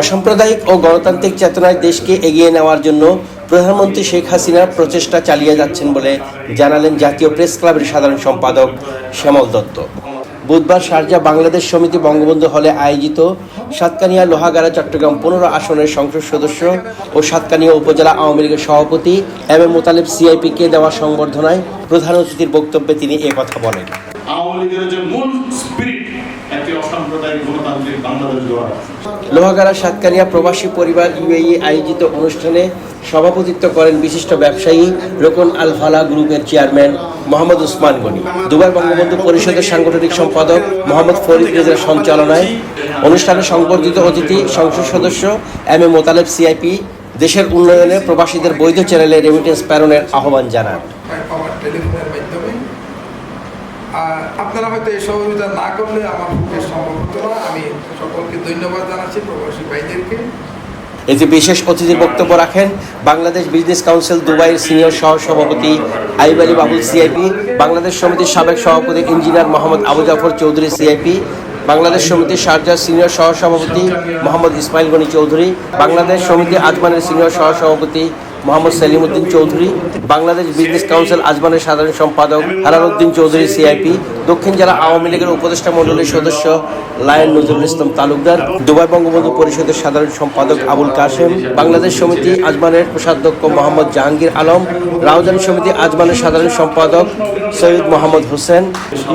অসাম্প্রদায়িক ও গণতান্ত্রিক চেতনায় দেশকে এগিয়ে নেওয়ার জন্য প্রধানমন্ত্রী শেখ হাসিনা প্রচেষ্টা চালিয়ে যাচ্ছেন বলে জানালেন জাতীয় প্রেস ক্লাবের সাধারণ সম্পাদক শ্যামল দত্ত। বুধবার শারজা বাংলাদেশ সমিতি বঙ্গবন্ধু হলে আয়োজিত সাতকানিয়া লোহাগাড়া চট্টগ্রাম পনেরো আসনের সংসদ সদস্য ও সাতকানিয়া উপজেলা আওয়ামী লীগের সভাপতি এম এ মোতালেব সিআইপিকে দেওয়া সংবর্ধনায় প্রধান অতিথির বক্তব্যে তিনি কথা বলেন। আওয়ামী লীগের যে মূল স্পিরিট লোহাগাড়া সাতকানিয়া প্রবাসী পরিবার ইউএই আয়োজিত অনুষ্ঠানে সভাপতিত্ব করেন বিশিষ্ট ব্যবসায়ী রোকন আল ফালা গ্রুপের চেয়ারম্যান মোহাম্মদ উসমান গনি। দুবাই বঙ্গবন্ধু পরিষদের সাংগঠনিক সম্পাদক মোহাম্মদ ফরিদ রেজার সঞ্চালনায় অনুষ্ঠানে সংবর্ধিত অতিথি সংসদ সদস্য এম এ মোতালেব সিআইপি, দেশের উন্নয়নে প্রবাসীদের বৈধ চ্যানেলে রেমিটেন্স প্রেরণের আহ্বান জানান আমার টেলিফোনের মাধ্যমে আর আপনারা হয়তো এই সহযোগিতা না করলে আমার পক্ষে সম্ভব হতো না। আমি সকলকে ধন্যবাদ জানাচ্ছি প্রবাসী ভাইদেরকে। এতে বিশেষ অতিথির বক্তব্য রাখেন বাংলাদেশ বিজনেস কাউন্সিল দুবাইয়ের সিনিয়র সহ সভাপতি আইব আলী বাবুল সিআইপি, বাংলাদেশ সমিতির সাবেক সভাপতি ইঞ্জিনিয়ার মোহাম্মদ আবু জাফর চৌধুরী সিআইপি, বাংলাদেশ সমিতির শারজার সিনিয়র সহ সভাপতি মোহাম্মদ ইসমাইল গনি চৌধুরী, বাংলাদেশ সমিতি আজমানের সিনিয়র সহ সভাপতি মোহাম্মদ সেলিমউদ্দিন চৌধুরী, বাংলাদেশ বিজনেস কাউন্সিল আজমানের সাধারণ সম্পাদক হারারউদ্দিন চৌধুরী সিআইপি দক্ষিণ জেলা আওয়ামী লীগের উপদেষ্টা মণ্ডলীর সদস্য লায়ন নজরুল ইসলাম তালুকদার, দুবাই বঙ্গবন্ধু পরিষদের সাধারণ সম্পাদক আবুল কাশেম, বাংলাদেশ সমিতি আজমানের কোষাধ্যক্ষ মোহাম্মদ জাহাঙ্গীর আলম, রাউজান সমিতি আজমানের সাধারণ সম্পাদক সৈয়দ মোহাম্মদ হোসেন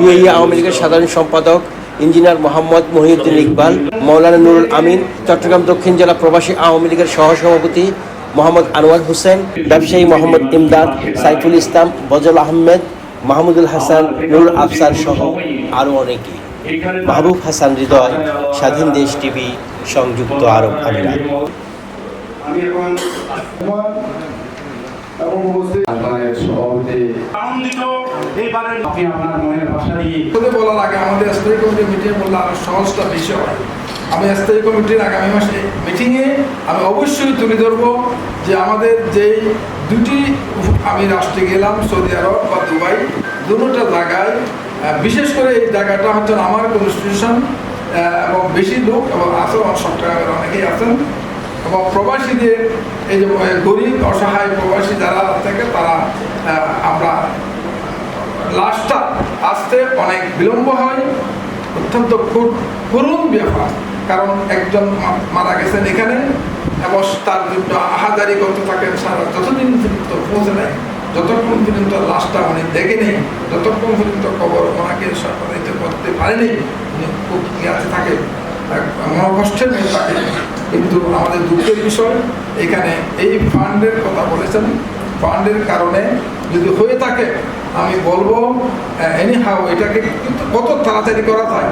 ইউএই আওয়ামী লীগের সাধারণ সম্পাদক ইঞ্জিনিয়ার মোহাম্মদ মহিউদ্দিন ইকবাল, মৌলানা নুরুল আমিন, চট্টগ্রাম দক্ষিণ জেলা প্রবাসী আওয়ামী লীগের সহসভাপতি মোহাম্মদ আনোয়ার হোসেন ব্যবসায়ী মোহাম্মদ ইমদাদ সাইফুল ইসলাম বজল আহমেদ মাহমুদুল হাসান নুরুল আফসার সহ আরও অনেকে। মাহবুব হাসান হৃদয় স্বাধীন দেশ টিভি সংযুক্ত আরব আমিরাত। বলার আগে আমাদের স্থায়ী কমিটি মিটিংয়ে বললে আরও সহজটা বেশি হয়। আমি স্থায়ী কমিটির আগামী মাসে মিটিংয়ে আমি অবশ্যই তুলে ধরবো যে আমাদের যেই দুটি আমি রাষ্ট্রে গেলাম, সৌদি আরব বা দুবাই, দুটোটা জায়গায় বিশেষ করে এই জায়গাটা হচ্ছে আমার কনস্টিটিউশন এবং বেশি লোক এবং আমার চট্টগ্রামের অনেকেই আছেন। এবং প্রবাসীদের এই যে গরিব, অসহায় প্রবাসী যারা থাকে, তারা আমরা লাশটা আসতে অনেক বিলম্ব হয়, অত্যন্ত কর- করুণ ব্যাপার। কারণ একজন মারা গেছেন এখানে, এবং তার জন্য আহাজারি করতে থাকেন সারা যতদিন পর্যন্ত পৌঁছে নেয়, যতক্ষণ পর্যন্ত লাশটা উনি দেখেনি যতক্ষণ পর্যন্ত কবর ওনাকে সরকারিতে করতে পারেনি উনি খুব ইয়াতে থাকে। মনোকষ্টের মেয়ে থাকে। কিন্তু আমাদের দুঃখের বিষয়, এখানে এই ফান্ডের কথা বলেছেন। ফান্ডের কারণে যদি হয়ে থাকে, আমি বলব এনি হাও এটাকে কিন্তু কত তাড়াতাড়ি করা যায়?